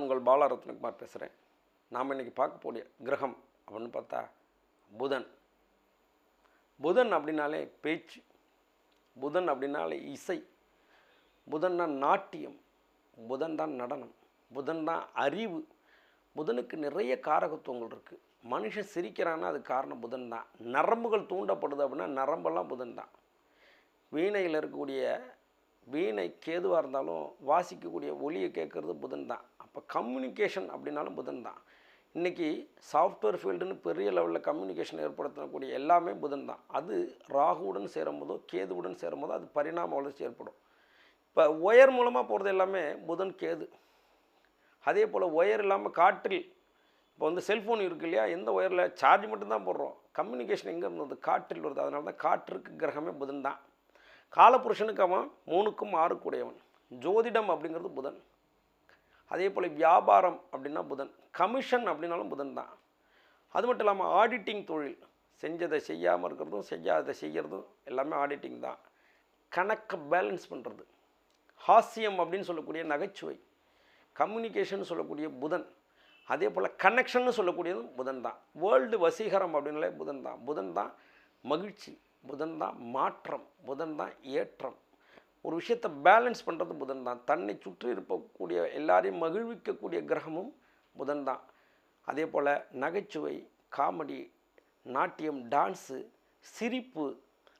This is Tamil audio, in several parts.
நான் உங்கள் பாலரத்னகுமார் பேசுகிறேன். நாம் இன்னைக்கு பார்க்கக்கூடிய கிரகம் அப்படின்னு பார்த்தா புதன். புதன் அப்படின்னாலே பேச்சு. புதன் அப்படின்னாலே இசை. புதன் தான் நாட்டியம். புதன் தான் நடனம். புதன் தான் அறிவு. புதனுக்கு நிறைய காரகத்துவங்கள் இருக்குது மனுஷன் சிரிக்கிறான்னா அது காரணம் புதன் தான். நரம்புகள் தூண்டப்படுது அப்படின்னா நரம்பெல்லாம் புதன் தான். வீணையில் இருக்கக்கூடிய வீணை கேதுவாக இருந்தாலும் வாசிக்கக்கூடிய ஒலியை கேட்குறது புதன் தான். இப்போ கம்யூனிகேஷன் அப்படின்னாலும் புதன் தான் இன்றைக்கி சாஃப்ட்வேர் ஃபீல்டுன்னு பெரிய லெவலில் கம்யூனிகேஷன் ஏற்படுத்தக்கூடிய எல்லாமே புதன் தான் அது ராகுவுடன் சேரும்போதோ கேதுவுடன் சேரும்போதோ அது பரிணாம வளர்ச்சி ஏற்படும். இப்போ ஒயர் மூலமாக போகிறது எல்லாமே புதன் கேது. அதே போல் ஒயர் இல்லாமல் காற்றில் இப்போ வந்து செல்ஃபோன் இருக்கு இல்லையா? எந்த ஒயரில் சார்ஜ் மட்டும்தான் போடுறோம். கம்யூனிகேஷன் எங்கே இருந்தது? காற்றில் வருது. அதனால தான் காற்றுக்கு கிரகமே புதன் தான் காலபுருஷனுக்கு அவன் மூணுக்கும் ஆறுக்குடையவன் ஜோதிடம் அப்படிங்கிறது புதன். அதே போல் வியாபாரம் அப்படின்னா புதன். கமிஷன் அப்படின்னாலும் புதன் தான். அது மட்டும் இல்லாமல் ஆடிட்டிங் தொழில். செஞ்சதை செய்யாமல் இருக்கிறதும் செய்யாததை செய்கிறதும் எல்லாமே ஆடிட்டிங் தான். கணக்கை பேலன்ஸ் பண்ணுறது ஹாஸ்யம் அப்படின்னு சொல்லக்கூடிய நகைச்சுவை. கம்யூனிகேஷன் சொல்லக்கூடிய புதன். அதே போல் கனெக்ஷன்னு சொல்லக்கூடியதும் புதன் தான். வேர்ல்டு வசீகரம் அப்படின்னாலே புதன் தான். புதன் தான் மகிழ்ச்சி. புதன் தான் மாற்றம். புதன் தான் ஏற்றம். ஒரு விஷயத்தை பேலன்ஸ் பண்ணுறது புதன் தான் தன்னை சுற்றி இருக்கக்கூடிய எல்லாரையும் மகிழ்விக்கக்கூடிய கிரகமும் புதன் தான் அதே போல் நகைச்சுவை காமெடி நாட்டியம் டான்ஸு சிரிப்பு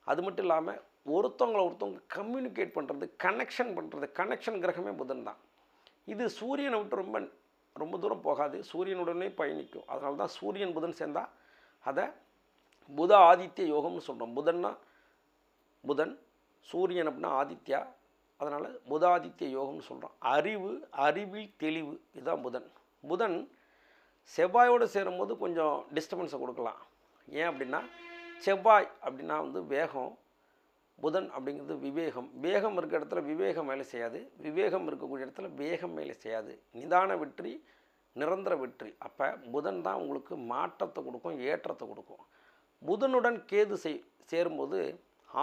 அது மட்டும் இல்லாமல் ஒருத்தவங்களை ஒருத்தவங்க கம்யூனிகேட் பண்ணுறது கனெக்ஷன் பண்ணுறது கனெக்ஷன் கிரகமே புதன் தான் இது சூரியனை விட்டு ரொம்ப ரொம்ப தூரம் போகாது. சூரியனுடனே பயணிக்கும். அதனால தான் சூரியன் புதன் சேர்ந்தால் அதை புத ஆதித்ய யோகம்னு சொல்கிறோம் புதன்னா புதன் சூரியன் அப்படின்னா ஆதித்யா. அதனால் புதாதித்ய யோகம்னு சொல்கிறோம் அறிவு அறிவில் தெளிவு இதுதான் புதன். புதன் செவ்வாயோடு சேரும்போது கொஞ்சம் டிஸ்டர்பன்ஸை கொடுக்கலாம். ஏன் அப்படின்னா செவ்வாய் அப்படின்னா வந்து வேகம் புதன் அப்படிங்கிறது விவேகம். வேகம் இருக்க இடத்துல விவேகம் வேலை செய்யாது. விவேகம் இருக்கக்கூடிய இடத்துல வேகம் வேலை செய்யாது. நிதான வெற்றி நிரந்தர வெற்றி. அப்போ புதன் தான் உங்களுக்கு மாற்றத்தை கொடுக்கும் ஏற்றத்தை கொடுக்கும். புதனுடன் கேது செய் சேரும்போது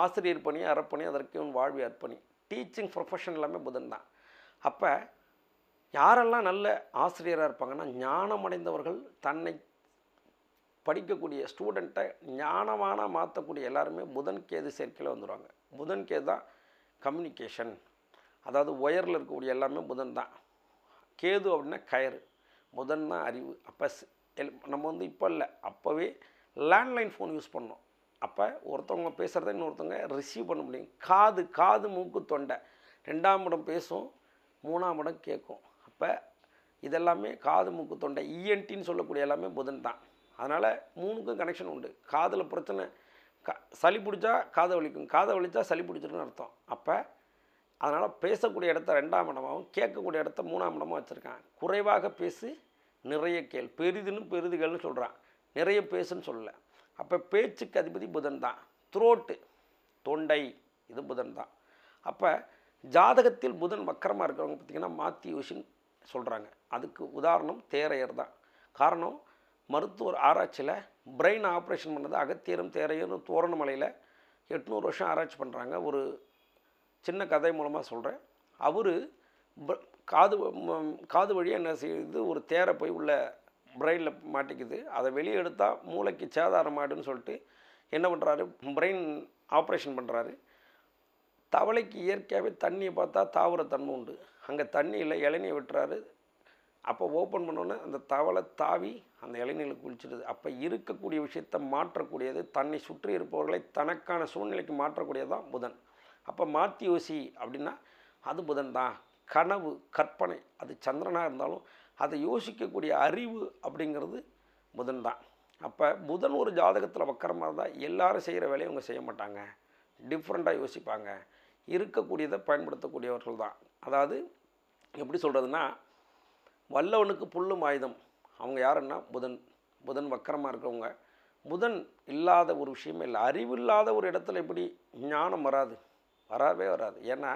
ஆசிரியர் பணி அறப்பணி அதற்கு உன் வாழ்வி அர்ப்பணி. டீச்சிங் ப்ரொஃபஷன் எல்லாமே புதன் தான். அப்போ யாரெல்லாம் நல்ல ஆசிரியராக இருப்பாங்கன்னா ஞானம் அடைந்தவர்கள் தன்னை படிக்கக்கூடிய ஸ்டூடெண்ட்டை ஞானமான மாற்றக்கூடிய எல்லாருமே புதன் கேது சேர்க்கையில் வந்துடுவாங்க புதன் கேது தான் கம்யூனிகேஷன் அதாவது ஒயரில் இருக்கக்கூடிய எல்லாமே புதன் தான். கேது அப்படின்னா கயறு. புதன் தான் அறிவு. அப்போ நம்ம வந்து இப்போ இல்லை. அப்போவே லேண்ட்லைன் ஃபோன் யூஸ் பண்ணோம் அப்போ ஒருத்தவங்க பேசுகிறத இன்னொருத்தவங்க ரிசீவ் பண்ண முடியும். காது காது மூக்கு தொண்டை. ரெண்டாம் இடம் பேசும் மூணாம் இடம் கேட்கும் அப்போ இதெல்லாமே காது மூக்கு தொண்டை இஎன்டின்னு சொல்லக்கூடிய எல்லாமே புதன் தான். அதனால் மூணுக்கும் கனெக்ஷன் உண்டு. காதில் பிரச்சனை க சளி பிடிச்சா காதை வலிக்கும். காதை வலித்தா சளி பிடிச்சிருக்குன்னு அர்த்தம். அப்போ அதனால் பேசக்கூடிய இடத்த ரெண்டாம் இடமாகவும் கேட்கக்கூடிய இடத்த மூணாம் இடமாக வச்சுருக்கான் குறைவாக பேசு நிறைய கேள். பெரிதுன்னு பெரிதுகள்னு சொல்கிறான் நிறைய பேசுன்னு சொல்லலை. அப்போ பேச்சுக்கு அதிபதி புதன் தான். த்ரோட்டு தொண்டை இது புதன் தான். அப்போ ஜாதகத்தில் புதன் வக்கரமாக இருக்கிறவங்க பார்த்திங்கன்னா மாத்தி யோசின்னு சொல்கிறாங்க அதுக்கு உதாரணம் தேரையர் தான். காரணம் மருத்துவர் ஆராய்ச்சியில் பிரெயின் ஆப்ரேஷன் பண்ணது அகத்தியரும் தேரையரும் தோரணமலையில் எட்நூறு வருஷம் ஆராய்ச்சி பண்ணுறாங்க ஒரு சின்ன கதை மூலமாக சொல்கிறேன் அவர் காது காது வழியாக என்ன செய்யுது ஒரு தேரை போய் உள்ள பிரெயினில் மாட்டிக்குது. அதை வெளியே எடுத்தால் மூளைக்கு சேதாரம் ஆயிடுன்னு சொல்லிட்டு என்ன பண்ணுறாரு பிரெயின் ஆப்ரேஷன் பண்ணுறாரு தவளைக்கு இயற்கையாகவே தண்ணியை பார்த்தா தாவர தன்மை உண்டு. அங்கே தண்ணியில் இளநியை விட்டுறாரு. அப்போ ஓப்பன் பண்ணோன்னே அந்த தவளை தாவி அந்த இளநீரில் குளிச்சிடுது. அப்போ இருக்கக்கூடிய விஷயத்தை மாற்றக்கூடியது தன்னை சுற்றி இருப்பவர்களை தனக்கான சூழ்நிலைக்கு மாற்றக்கூடியது தான் புதன். அப்போ மாற்றி யோசி அப்படின்னா அது புதன் தான். கனவு கற்பனை. அது சந்திரனாக இருந்தாலும் அதை யோசிக்கக்கூடிய அறிவு அப்படிங்கிறது புதன் தான் அப்போ புதன் ஒரு ஜாதகத்தில் வக்கரமாக இருந்தால் எல்லாரும் செய்கிற வேலையை அவங்க செய்ய மாட்டாங்க. டிஃப்ரெண்ட்டாக யோசிப்பாங்க. இருக்கக்கூடியதை பயன்படுத்தக்கூடியவர்கள் தான். அதாவது எப்படி சொல்கிறதுனா வல்லவனுக்கு புல்லும் ஆயுதம். அவங்க யாருன்னா புதன். புதன் வக்கரமாக இருக்கிறவங்க. புதன் இல்லாத ஒரு விஷயமே இல்லை. அறிவு இல்லாத ஒரு இடத்துல எப்படி ஞானம் வராது? வரவே வராது. ஏன்னா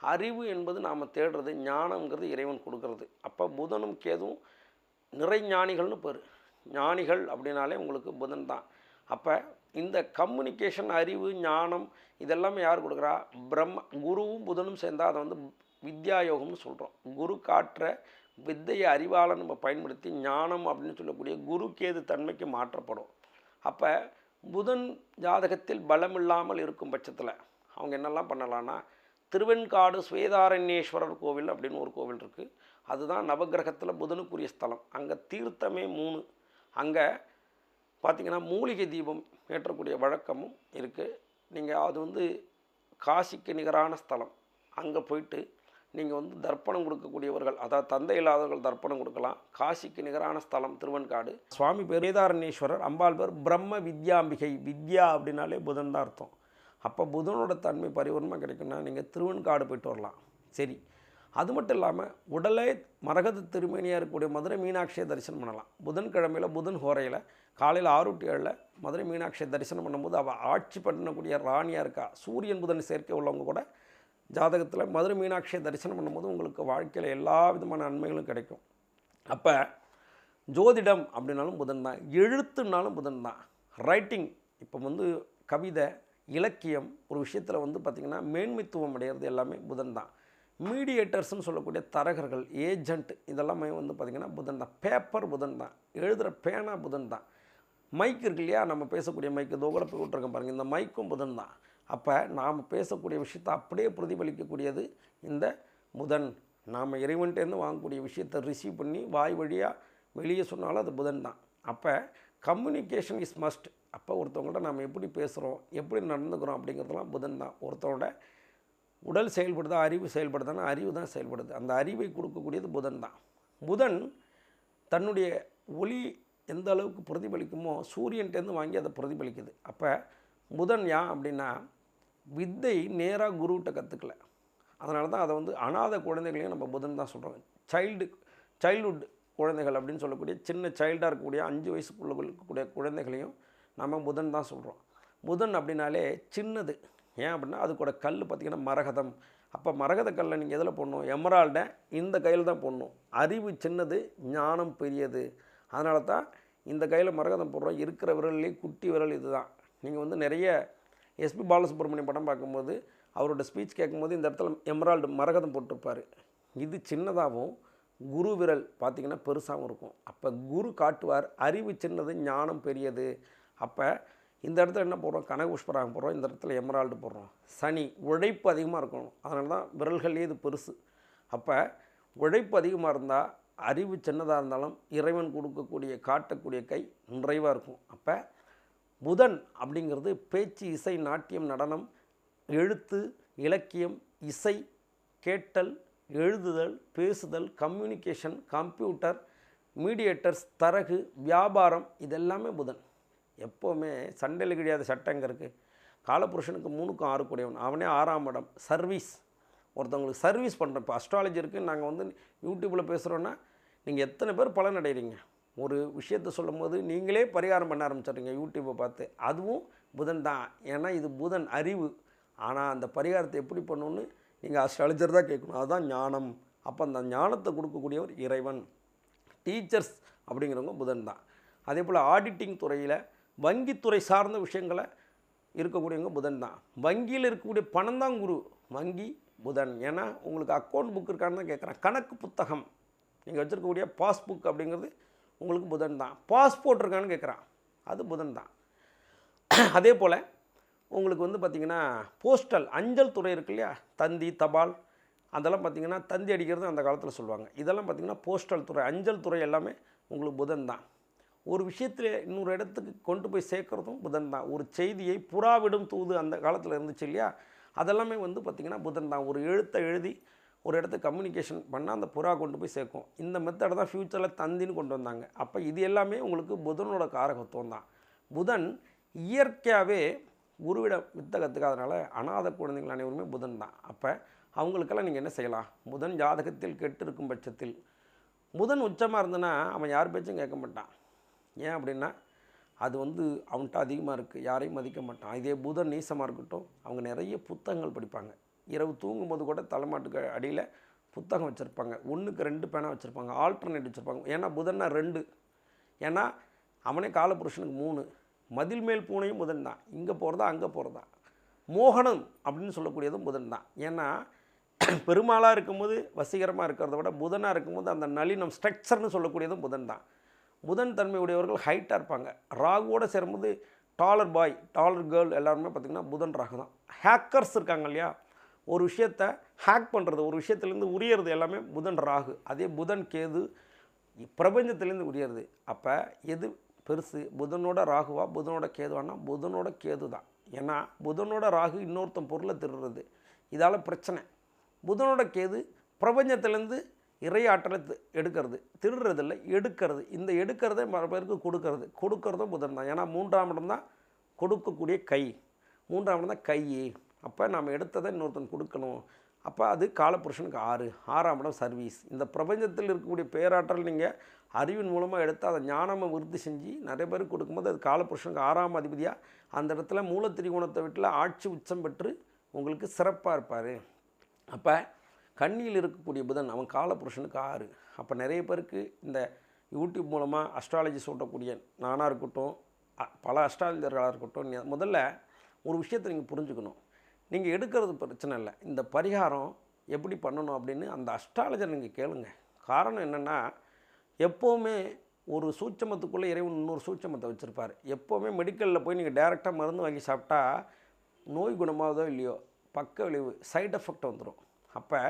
அறிவு என்பது நாம் தேடுறது ஞானம்ங்கிறது இறைவன் கொடுக்கறது. அப்போ புதனும் கேதுவும் நிறை ஞானிகள்னு பேர். ஞானிகள் அப்படின்னாலே உங்களுக்கு புதன் தான். அப்போ இந்த கம்யூனிகேஷன் அறிவு ஞானம் இதெல்லாமே யார் கொடுக்குறா? பிரம்ம குருவும் புதனும் சேர்ந்தால் அதை வந்து வித்யா யோகம்னு சொல்கிறோம் குரு காற்ற வித்தையை அறிவால் நம்ம பயன்படுத்தி ஞானம் அப்படின்னு சொல்லக்கூடிய குரு கேது தன்மைக்கு மாற்றப்படும். அப்போ புதன் ஜாதகத்தில் பலம் இல்லாமல் இருக்கும் பட்சத்தில் அவங்க என்னெல்லாம் பண்ணலான்னா திருவெண்காடு ஸ்வேதாரண்யேஸ்வரர் கோவில் அப்படின்னு ஒரு கோவில் இருக்குது அதுதான் நவகிரகத்தில் புதனுக்குரிய ஸ்தலம். அங்கே தீர்த்தமே மூணு. அங்கே பார்த்திங்கன்னா மூலிகை தீபம் ஏற்றக்கூடிய வழக்கமும் இருக்குது நீங்கள் அது வந்து காசிக்கு நிகரான ஸ்தலம். அங்கே போயிட்டு நீங்கள் வந்து தர்ப்பணம் கொடுக்கக்கூடியவர்கள் அதாவது தந்தை இல்லாதவர்கள் தர்ப்பணம் கொடுக்கலாம். காசிக்கு நிகரான ஸ்தலம் திருவன்காடு சுவாமி பேர் வேதாரண்யேஸ்வரர் அம்பாள் பேர் பிரம்ம வித்யாம்பிகை. வித்யா அப்படின்னாலே புதன் தான் அர்த்தம். அப்போ புதனோட தன்மை பரிவர்ணமாக கிடைக்கும்னா நீங்கள் திருவன்காடு போயிட்டு வரலாம். சரி. அது மட்டும் இல்லாமல் உடலே மரகத திருமேனியாக இருக்கக்கூடிய மதுரை மீனாட்சியை தரிசனம் பண்ணலாம். புதன்கிழமையில் புதன் ஹோரையில் காலையில் ஆறு டு ஏழில் மதுரை மீனாட்சியை தரிசனம் பண்ணும்போது அவள் ஆட்சி பண்ணக்கூடிய ராணியாக இருக்கா சூரியன் புதன் சேர்க்கை உள்ளவங்க கூட ஜாதகத்தில் மதுரை மீனாட்சியை தரிசனம் பண்ணும்போது உங்களுக்கு வாழ்க்கையில் எல்லா விதமான நன்மைகளும் கிடைக்கும். அப்போ ஜோதிடம் அப்படின்னாலும் புதன் தான். எழுத்துனாலும் புதன் தான். ரைட்டிங் இப்போ வந்து கவிதை இலக்கியம் ஒரு விஷயத்தில் வந்து பார்த்திங்கன்னா மேன்மைத்துவம் அடைகிறது எல்லாமே புதன் தான். மீடியேட்டர்ஸ்னு சொல்லக்கூடிய தரகர்கள் ஏஜென்ட் இதெல்லாமே வந்து பார்த்திங்கன்னா புதன் தான். பேப்பர் புதன் தான். எழுதுகிற பேனா புதன் தான். மைக் இருக்கு இல்லையா? நம்ம பேசக்கூடிய மைக்கு தோ கூட போய் விட்ருக்கோம் பாருங்கள் இந்த மைக்கும் புதன் தான். அப்போ நாம் பேசக்கூடிய விஷயத்தை அப்படியே பிரதிபலிக்கக்கூடியது இந்த புதன். நாம் இறைவன்ட்டேருந்து வாங்கக்கூடிய விஷயத்தை ரிசீவ் பண்ணி வாய் வழியாக வெளியே சொன்னாலும் அது புதன் தான். அப்போ கம்யூனிகேஷன் இஸ் மஸ்ட் அப்போ ஒருத்தவங்கள்ட்ட நம்ம எப்படி பேசுகிறோம் எப்படி நடந்துக்கிறோம் அப்படிங்கிறதெல்லாம் புதன் தான். ஒருத்தரோட உடல் செயல்படுதா அறிவு செயல்படுதானா அறிவு தான் செயல்படுது. அந்த அறிவை கொடுக்கக்கூடியது புதன் தான். புதன் தன்னுடைய ஒளி எந்த அளவுக்கு பிரதிபலிக்குமோ சூரியன்ட்டேருந்து வாங்கி அதை பிரதிபலிக்குது. அப்போ புதன் யான் அப்படின்னா வித்தை நேராக குருவிட்ட கற்றுக்கல அதனால தான் அதை வந்து அனாதை குழந்தைகளையும் நம்ம புதன் தான் சொல்கிறோம் சைல்டு சைல்டுஹுட் குழந்தைகள் அப்படின்னு சொல்லக்கூடிய சின்ன சைல்டாக இருக்கக்கூடிய அஞ்சு வயசுக்குள்ள இருக்கக்கூடிய குழந்தைகளையும் நம்ம புதன் தான் சொல்கிறோம் புதன் அப்படின்னாலே சின்னது. ஏன் அப்படின்னா அது கூட கல் பார்த்திங்கன்னா மரகதம். அப்போ மரகத கல்லை நீங்கள் எதில் போடணும்? எமரால்டை இந்த கையில் தான் போடணும். அறிவு சின்னது ஞானம் பெரியது. அதனால தான் இந்த கையில் மரகதம் போடுறோம். இருக்கிற விரல்லே குட்டி விரல் இது தான் நீங்கள் வந்து நிறைய எஸ்பி பாலசுப்ரமணியம் படம் பார்க்கும்போது அவரோட ஸ்பீச் கேட்கும்போது இந்த இடத்துல எமரால்டு மரகதம் போட்டிருப்பார். இது சின்னதாகவும் குரு விரல் பார்த்திங்கன்னா பெருசாகவும் இருக்கும். அப்போ குரு காட்டுவார் அறிவு சின்னது ஞானம் பெரியது. அப்போ இந்த இடத்துல என்ன போடுறோம்? கனகபுஷ்பராகம் போடுறோம். இந்த இடத்துல எமரால்டு போடுறோம். சனி உழைப்பு அதிகமாக இருக்கணும். அதனால தான் விரல்களே இது பெருசு. அப்போ உழைப்பு அதிகமாக இருந்தால் அறிவு சின்னதாக இருந்தாலும் இறைவன் கொடுக்கக்கூடிய காட்டக்கூடிய கை நிறைவாக இருக்கும். அப்போ புதன் அப்படிங்கிறது பேச்சு இசை நாட்டியம் நடனம் எழுத்து இலக்கியம் இசை கேட்டல் எழுதுதல் பேசுதல் கம்யூனிகேஷன் கம்ப்யூட்டர் மீடியேட்டர்ஸ் தரகு வியாபாரம் இதெல்லாமே புதன். எப்போவுமே சண்டையில் கிடையாத சட்டங்க இருக்குது காலபுருஷனுக்கு மூணுக்கும் ஆறு கூடியவன் அவனே ஆறாம் இடம். சர்வீஸ். ஒருத்தவங்களுக்கு சர்வீஸ் பண்ணுறோம் இப்போ அஸ்ட்ராலஜி இருக்குது நாங்கள் வந்து யூடியூப்பில் பேசுகிறோன்னா நீங்கள் எத்தனை பேர் பலன் அடைகிறீங்க ஒரு விஷயத்தை சொல்லும் போது நீங்களே பரிகாரம் பண்ண ஆரம்பிச்சிடுறீங்க யூடியூப்பை பார்த்து. அதுவும் புதன் தான். ஏன்னா இது புதன் அறிவு. ஆனால் அந்த பரிகாரத்தை எப்படி பண்ணணும்னு நீங்கள் அஸ்ட்ராலஜர் தான் கேட்கணும். அதுதான் ஞானம். அப்போ அந்த ஞானத்தை கொடுக்கக்கூடியவர் இறைவன். டீச்சர்ஸ் அப்படிங்கிறவங்க புதன் தான். அதே போல் ஆடிட்டிங் துறையில் வங்கித்துறை சார்ந்த விஷயங்களை இருக்கக்கூடியவங்க புதன் தான். வங்கியில் இருக்கக்கூடிய பணம் தான் குரு. வங்கி புதன். ஏன்னா உங்களுக்கு அக்கௌண்ட் புக் இருக்கான்னு தான் கேட்குறேன். கணக்கு புத்தகம். நீங்கள் வச்சுருக்கக்கூடிய பாஸ்புக் அப்படிங்கிறது உங்களுக்கு புதன் தான். பாஸ்போர்ட் இருக்கான்னு கேட்குறான். அது புதன் தான். அதே போல் உங்களுக்கு வந்து பார்த்திங்கன்னா போஸ்டல் அஞ்சல் துறை இருக்கு இல்லையா? தந்தி தபால். அதெல்லாம் பார்த்திங்கன்னா தந்தி அடிக்கிறது அந்த காலத்தில் சொல்லுவாங்க. இதெல்லாம் பார்த்திங்கன்னா போஸ்டல் துறை அஞ்சல் துறை எல்லாமே உங்களுக்கு புதன் தான். ஒரு விஷயத்தில் இன்னொரு இடத்துக்கு கொண்டு போய் சேர்க்குறதும் புதன் தான் ஒரு செய்தியை புறாவிடும் தூது அந்த காலத்தில் இருந்துச்சு இல்லையா? அதெல்லாமே வந்து பார்த்திங்கன்னா புதன் தான் ஒரு எழுத்தை எழுதி ஒரு இடத்துக்கு கம்யூனிகேஷன் பண்ணால் அந்த புறா கொண்டு போய் சேர்க்கும். இந்த மெத்தடை தான் ஃப்யூச்சரில் தந்தின்னு கொண்டு வந்தாங்க. அப்போ இது எல்லாமே உங்களுக்கு புதனோட காரகத்துவம் தான் புதன் இயற்கையாகவே உருவிட வித்த கற்றுக்காதனால அநாத குழந்தைகள் அனைவருமே புதன் தான் அப்போ அவங்களுக்கெல்லாம் நீங்கள் என்ன செய்யலாம்? புதன் ஜாதகத்தில் கெட்டு இருக்கும் பட்சத்தில். புதன் உச்சமாக இருந்ததுன்னா அவன் யார் பேச்சும் கேட்க மாட்டான். ஏன் அப்படின்னா அது வந்து அவன்கிட்ட அதிகமாக இருக்குது யாரையும் மதிக்க மாட்டான். இதே புதன் நீசமாக இருக்கட்டும் அவங்க நிறைய புத்தகங்கள் படிப்பாங்க. இரவு தூங்கும்போது கூட தலைமாட்டுக்கு அடியில் புத்தகம் வச்சுருப்பாங்க. ஒன்றுக்கு ரெண்டு பேனா வச்சுருப்பாங்க ஆல்டர்னேட் வச்சுருப்பாங்க. ஏன்னா புதன்னா ரெண்டு. ஏன்னா அவனே காலபுருஷனுக்கு மூணு. மதில் மேல் பூனையும் புதன் தான். இங்கே போகிறதா அங்கே போகிறதா மோகனம் அப்படின்னு சொல்லக்கூடியதும் புதன் தான். ஏன்னா பெருமாளாக இருக்கும்போது வசீகரமாக இருக்கிறத விட புதனாக இருக்கும்போது அந்த நளினம் ஸ்ட்ரக்சர்னு சொல்லக்கூடியதும் புதன் தான். புதன் தன்மை உடையவர்கள் ஹைட்டாக இருப்பாங்க. ராகுவோட சேரும்போது டாலர் பாய் டாலர் கேர்ள் எல்லாருமே பார்த்திங்கன்னா புதன் ராகு தான். ஹேக்கர்ஸ் இருக்காங்க இல்லையா? ஒரு விஷயத்த ஹேக் பண்ணுறது ஒரு விஷயத்துலேருந்து உரியறது எல்லாமே புதன் ராகு. அதே புதன் கேது பிரபஞ்சத்துலேருந்து உரியறது. அப்போ எது பெருசு? புதனோட ராகுவா புதனோட கேதுவானா? புதனோட கேது தான். ஏன்னா புதனோட ராகு இன்னொருத்தன் பொருளை திருடுறது. இதால் பிரச்சனை. புதனோட கேது பிரபஞ்சத்துலேருந்து இறையாற்றலை எடுக்கிறது திருடுறது இல்லை எடுக்கிறது. இந்த எடுக்கிறத மறு பேருக்கு கொடுக்கறது. கொடுக்கறதும் புதன் தான். ஏன்னா மூன்றாம் இடம் தான் கொடுக்கக்கூடிய கை. மூன்றாம் இடம் தான் கை. அப்போ நாம் எடுத்ததை இன்னொருத்தன் கொடுக்கணும். அப்போ அது காலப்புருஷனுக்கு ஆறு. ஆறாம் இடம் சர்வீஸ் இந்த பிரபஞ்சத்தில் இருக்கக்கூடிய பேராற்றல் நீங்கள் அறிவின் மூலமாக எடுத்து அதை ஞானமாக விருத்தி செஞ்சு நிறைய பேருக்கு கொடுக்கும்போது அது காலப்புருஷனுக்கு ஆறாம் அதிபதியாக அந்த இடத்துல மூலத்திரிகோணத்தை வீட்டில் ஆட்சி உச்சம் பெற்று உங்களுக்கு சிறப்பாக இருப்பார். அப்போ கண்ணியில் இருக்கக்கூடிய புதன் அவன் காலபுருஷனுக்கு ஆறு. அப்போ நிறைய பேருக்கு இந்த யூடியூப் மூலமாக அஸ்ட்ராலஜி சொல்லக்கூடிய நானாக இருக்கட்டும் பல அஸ்ட்ராலஜர்களாக இருக்கட்டும் முதல்ல ஒரு விஷயத்தை நீங்கள் புரிஞ்சுக்கணும். நீங்கள் எடுக்கிறது பிரச்சனை இல்லை. இந்த பரிகாரம் எப்படி பண்ணணும் அப்படின்னு அந்த அஸ்ட்ராலஜர் நீங்கள் கேளுங்க. காரணம் என்னென்னா எப்போவுமே ஒரு சூட்சமத்துக்குள்ளே இறைவன் இன்னொரு சூட்சமத்தை வச்சுருப்பார். எப்போவுமே மெடிக்கலில் போய் நீங்கள் டைரெக்டாக மருந்து வாங்கி சாப்பிட்டா நோய் குணமாகுதோ இல்லையோ பக்க விளைவு சைடு எஃபெக்ட் வந்துடும் அப்போ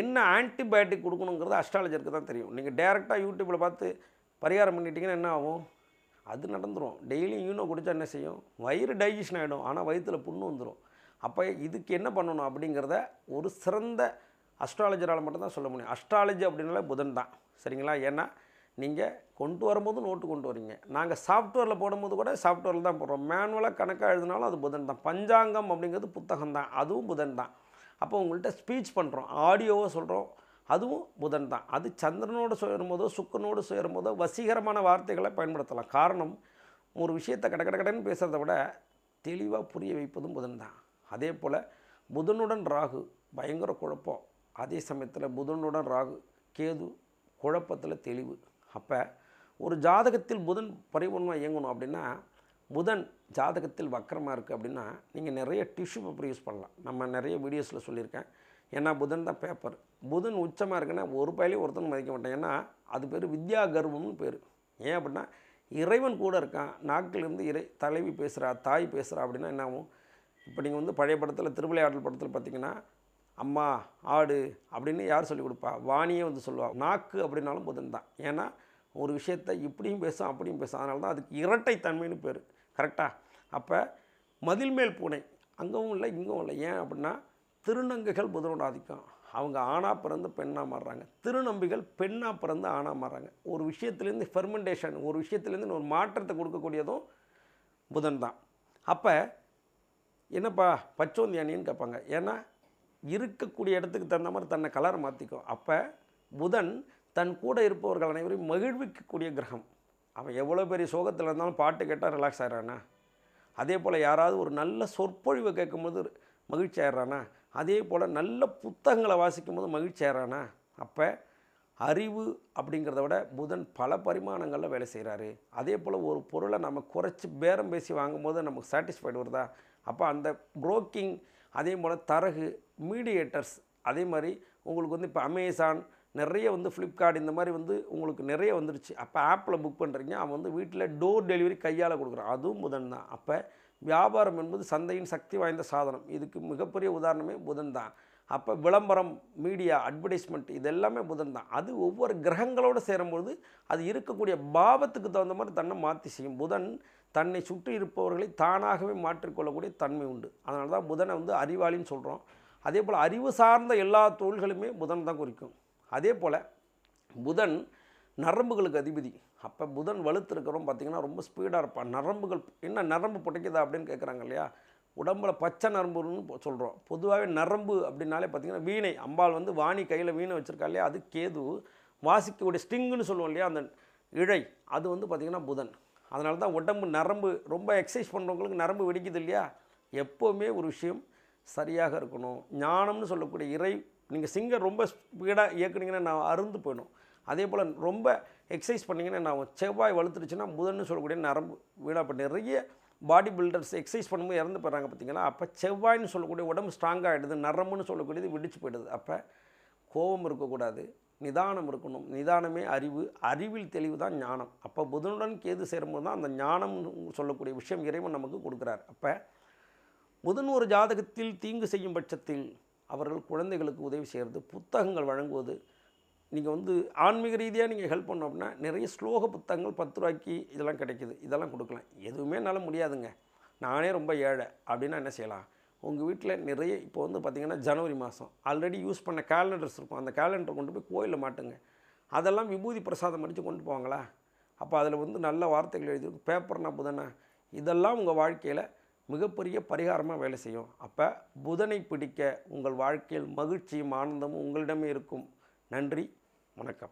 என்ன ஆன்டிபயோட்டிக் கொடுக்கணுங்கிறது அஸ்ட்ராலஜருக்கு தான் தெரியும். நீங்கள் டேரெக்டாக யூடியூப்பில் பார்த்து பரிகாரம் பண்ணிட்டீங்கன்னா என்ன ஆகும்? அது நடந்துடும் டெய்லியும் யூனோ குடித்தா என்ன செய்யும்? வயிறு டைஜஷன் ஆகிடும் ஆனால் வயிற்றில் புண்ணு வந்துடும் அப்போ இதுக்கு என்ன பண்ணணும் அப்படிங்கிறத ஒரு சிறந்த அஸ்ட்ராலஜரால் மட்டும்தான் சொல்ல முடியும். அஸ்ட்ராலஜி அப்படின்னாலே புதன் தான். சரிங்களா? ஏன்னா நீங்கள் கொண்டு வரும்போது நோட்டு கொண்டு வரீங்க. நாங்கள் சாஃப்ட்வேரில் போடும்போது கூட சாஃப்ட்வேரில் தான் போடுறோம். மேனுவலாக கணக்காக எழுதினாலும் அது புதன் தான். பஞ்சாங்கம் அப்படிங்கிறது புத்தகம் தான் அதுவும் புதன் தான். அப்போ உங்கள்கிட்ட ஸ்பீச் பண்ணுறோம் ஆடியோவோ சொல்கிறோம் அதுவும் புதன் தான். அது சந்திரனோடு சேரும்போதோ சுக்கரனோடு சேரும்போதோ வசீகரமான வார்த்தைகளை பயன்படுத்தலாம். காரணம் ஒரு விஷயத்தை கட கட கடன்னு பேசுகிறத விட தெளிவாக புரிய வைப்பதும் புதன் தான். அதே போல் புதனுடன் ராகு பயங்கர குழப்பம். அதே சமயத்தில் புதனுடன் ராகு கேது குழப்பத்தில் தெளிவு. அப்போ ஒரு ஜாதகத்தில் புதன் பரிபூர்ணமாக இயங்கணும் அப்படின்னா புதன் ஜாதகத்தில் வக்கரமாக இருக்குது அப்படின்னா நீங்கள் நிறைய டிஷ்யூ பேப்பர் யூஸ் பண்ணலாம். நம்ம நிறைய வீடியோஸில் சொல்லியிருக்கேன். ஏன்னா புதன் தான் பேப்பர் புதன் உச்சமாக இருக்குன்னா ஒரு பயிலையும் ஒருத்தன் மதிக்க மாட்டேன். ஏன்னா அது பேர் வித்யா கர்வம்னு பேர். ஏன் அப்படின்னா இறைவன் கூட இருக்கான். நாக்கிலிருந்து இறை தலைவி பேசுகிறா தாய் பேசுகிறா அப்படின்னா என்ன ஆகும்? இப்போ நீங்கள் வந்து பழைய படத்தில் திருவிளையாடல் படத்தில் பார்த்தீங்கன்னா அம்மா ஆடு அப்படின்னு யார் சொல்லிக் கொடுப்பா? வாணியே வந்து சொல்லுவாள் நாக்கு அப்படின்னாலும் புதன் தான். ஏன்னா ஒரு விஷயத்தை இப்படியும் பேசும் அப்படியும் பேசும். அதனால தான் அதுக்கு இரட்டை தன்மைன்னு பேர் கரெக்டாக அப்போ மதில் மேல் பூனை அங்கவும் இல்லை இங்கவும் இல்லை. ஏன் அப்படின்னா திருநங்கைகள் புதனோட ஆதிக்கம் அவங்க ஆணாக பிறந்து பெண்ணாக மாறுறாங்க. திருநம்பிகள் பெண்ணாக பிறந்து ஆணாக மாறுறாங்க. ஒரு விஷயத்துலேருந்து ஃபெர்மெண்டேஷன் ஒரு விஷயத்துலேருந்து ஒரு மாற்றத்தை கொடுக்கக்கூடியதும் புதன் தான். அப்போ என்னப்பா பச்சோந்தி அணின்னு கேட்பாங்க. ஏன்னா இருக்கக்கூடிய இடத்துக்கு தகுந்த மாதிரி தன்னை கலரை மாற்றிக்கும் அப்போ புதன் தன் கூட இருப்பவர்கள் அனைவரையும் மகிழ்விக்கக்கூடிய கிரகம். அவன் எவ்வளோ பெரிய சோகத்தில் இருந்தாலும் பாட்டு கேட்டால் ரிலாக்ஸ் ஆகிறானா அதே போல் யாராவது ஒரு நல்ல சொற்பொழிவை கேட்கும்போது மகிழ்ச்சி ஆயிடுறானா? அதே போல் நல்ல புத்தகங்களை வாசிக்கும் போது மகிழ்ச்சி ஆயிடுறானா? அப்போ அறிவு அப்படிங்கிறத விட புதன் பல பரிமாணங்களில் வேலை செய்கிறாரு அதே போல் ஒரு பொருளை நம்ம குறைச்சி பேரம் பேசி வாங்கும்போது நமக்கு சாட்டிஸ்ஃபைடு வருதா? அப்போ அந்த புரோக்கிங் அதே போல் தரகு மீடியேட்டர்ஸ் அதே மாதிரி உங்களுக்கு வந்து இப்போ அமேசான் நிறைய வந்து ஃப்ளிப்கார்ட் இந்த மாதிரி வந்து உங்களுக்கு நிறைய வந்துருச்சு. அப்போ ஆப்பில் புக் பண்ணுறீங்க அவன் வந்து வீட்டில் டோர் டெலிவரி கையால் கொடுக்குறான். அதுவும் புதன் தான். அப்போ வியாபாரம் என்பது சந்தையின் சக்தி வாய்ந்த சாதனம். இதுக்கு மிகப்பெரிய உதாரணமே புதன் தான். அப்போ விளம்பரம் மீடியா அட்வர்டைஸ்மெண்ட் இது எல்லாமே புதன் தான். அது ஒவ்வொரு கிரகங்களோடு சேரும்பொழுது அது இருக்கக்கூடிய பாவத்துக்கு தகுந்த மாதிரி தன்னை மாற்றி செய்யும். புதன் தன்னை சுற்றி இருப்பவர்களை தானாகவே மாற்றிக்கொள்ளக்கூடிய தன்மை உண்டு. அதனால தான் புதனை வந்து அறிவாளின்னு சொல்கிறோம் அதே போல் அறிவு சார்ந்த எல்லா தொழில்களுமே புதன் தான் குறிக்கும். அதே போல் புதன் நரம்புகளுக்கு அதிபதி. அப்போ புதன் வலுத்திருக்கிறோம் பார்த்தீங்கன்னா ரொம்ப ஸ்பீடாக இருப்பான். நரம்புகள் என்ன நரம்பு பிடிக்குதா அப்படின்னு கேட்குறாங்க இல்லையா? உடம்புல பச்சை நரம்புன்னு சொல்கிறோம் பொதுவாகவே நரம்பு அப்படின்னாலே பார்த்தீங்கன்னா வீணை. அம்பாள் வந்து வாணி கையில் வீணை வச்சுருக்கா இல்லையா? அது கேது. வாசிக்கக்கூடிய ஸ்டிங்குன்னு சொல்லுவோம் இல்லையா? அந்த இழை. அது வந்து பார்த்திங்கன்னா புதன். அதனால தான் உடம்பு நரம்பு ரொம்ப எக்ஸசைஸ் பண்ணுறவங்களுக்கு நரம்பு வெடிக்குது இல்லையா? எப்போவுமே ஒரு விஷயம் சரியாக இருக்கணும். ஞானம்னு சொல்லக்கூடிய இறை நீங்கள் சிங்கர் ரொம்ப ஸ்பீடாக இயக்குனீங்கன்னா நான் அருந்து போயிடும். அதே போல் ரொம்ப எக்ஸசைஸ் பண்ணிங்கன்னா நான் செவ்வாய் வலுத்துருச்சுன்னா புதன்னு சொல்லக்கூடிய நரம்பு வீடாக இப்போ நிறைய பாடி பில்டர்ஸ் எக்ஸசைஸ் பண்ணும்போது இறந்து போகிறாங்க பார்த்தீங்களா அப்போ செவ்வாய்னு சொல்லக்கூடிய உடம்பு ஸ்ட்ராங்காக ஆகிடுது நரம்புன்னு சொல்லக்கூடியது வெடிச்சு போயிடுது. அப்போ கோபம் இருக்கக்கூடாது நிதானம் இருக்கணும். நிதானமே அறிவு அறிவில் தெளிவு தான் ஞானம். அப்போ புதனுடன் கேது சேரும்போது தான் அந்த ஞானம் சொல்லக்கூடிய விஷயம் இறைவன் நமக்கு கொடுக்குறார். அப்போ புதன் ஒரு ஜாதகத்தில் தீங்கு செய்யும் பட்சத்தில் அவர்கள் குழந்தைகளுக்கு உதவி செய்கிறது புத்தகங்கள் வழங்குவது. நீங்கள் வந்து ஆன்மீக ரீதியாக நீங்கள் ஹெல்ப் பண்ணோம் அப்படின்னா நிறைய ஸ்லோக புத்தகங்கள் பத்து ரூபாய்க்கு இதெல்லாம் கிடைக்குது. இதெல்லாம் கொடுக்கலாம். எதுவுமே என்னால் முடியாதுங்க. நானே ரொம்ப ஏழை. அப்படின்னா என்ன செய்யலாம்? உங்கள் வீட்டில் நிறைய இப்போ வந்து பார்த்திங்கன்னா ஜனவரி மாதம் ஆல்ரெடி யூஸ் பண்ண கேலண்டர்ஸ் இருக்கும். அந்த கேலண்டர் கொண்டு போய் கோயிலில் மாட்டுங்க. அதெல்லாம் விபூதி பிரசாதம் அடித்து கொண்டு போவாங்களா? அப்போ அதில் வந்து நல்ல வார்த்தைகள் எழுதி பேப்பர்னா புதனா? இதெல்லாம் உங்கள் வாழ்க்கையில் மிகப்பெரிய பரிகாரமாக வேலை செய்யும். அப்போ புதனை பிடிக்க உங்கள் வாழ்க்கையில் மகிழ்ச்சியும் ஆனந்தமும் உங்களிடமே இருக்கும். நன்றி வணக்கம்.